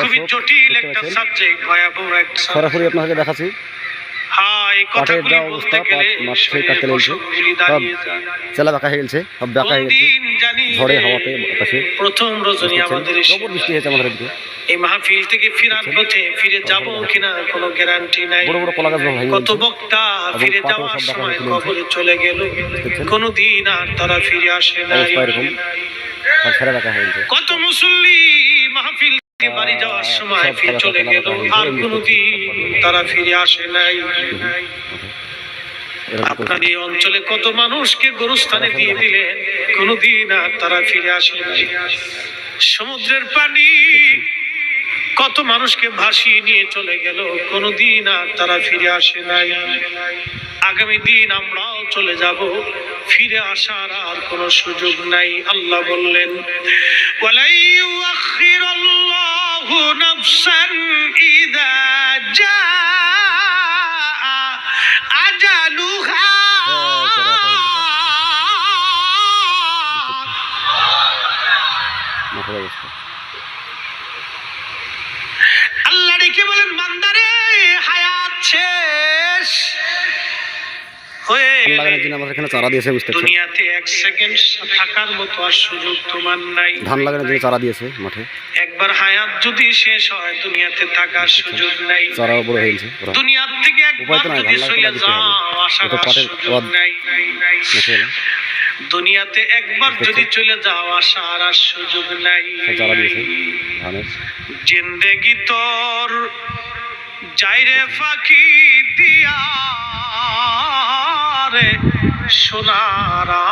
খুবই জটিল একটা সাবজেক্ট ভয়াবহ একটা সরাসরি আপনাকে দেখাচ্ছি। হ্যাঁ পাটের যা অবস্থা, পাট মাঠ থেকে কাটতে লেগেছে। পশমগুলি চেলা বাঁকা হয়ে গেছে সব বাঁকা হয়ে গেছে। কোনদিন ঝড়ে হাওয়াতে বাতাসে। প্রথম রজনী আমাদের জবর বৃষ্টি হয়েছে আমাদের এদিকে। এই মাহফিল থেকে ফিরার পথে ফিরে যাব কিনা কোনো গ্যারান্টি নাই। বড় বড় কলা গাছ ভেঙে কত বক্তা ফিরে পাটেও যাওয়ার সময় কবরে চলে গেল। দেখছেন? কোনদিন আর তারা ফিরে আসে গেছে। কত মুসল্লি মাহফিল বাড়ি যাওয়ার সময় ফিরে চলে গেল। আর কোনদিন তারা ফিরে আসে নাই। আপনার এই অঞ্চলে কত মানুষকে গরুস্থানে দিয়ে দিলেন কোনদিন আর তারা ফিরে আসে নাই। সমুদ্রের পানি কত মানুষকে ভাসিয়ে নিয়ে চলে গেল কোনদিন আর তারা ফিরে আসে নাই। আগামী দিন আমরাও চলে যাব ফিরে আসার আর কোনো সুযোগ নাই আল্লাহ বললেন মাথার অবস্থা। আল্লাহ ডেকে বলেন বান্দারে হায়াত শেষ ধান লাগানোর জন্য চারা দিয়েছে চারা মাঠে। একবার হায়াত যদি শেষ হয় দুনিয়াতে থাকার সুযোগ নাই। চারাও বড় হয়ে গেছে ওরা দুনিয়ার থেকে একবার যদি যাও সুযোগ নাই। দুনিয়াতে একবার যদি চলে যাও আসার আর সুযোগ নাই। জিন্দেগি তোর যাইরে ফাঁকি দিয়া রে সোনারা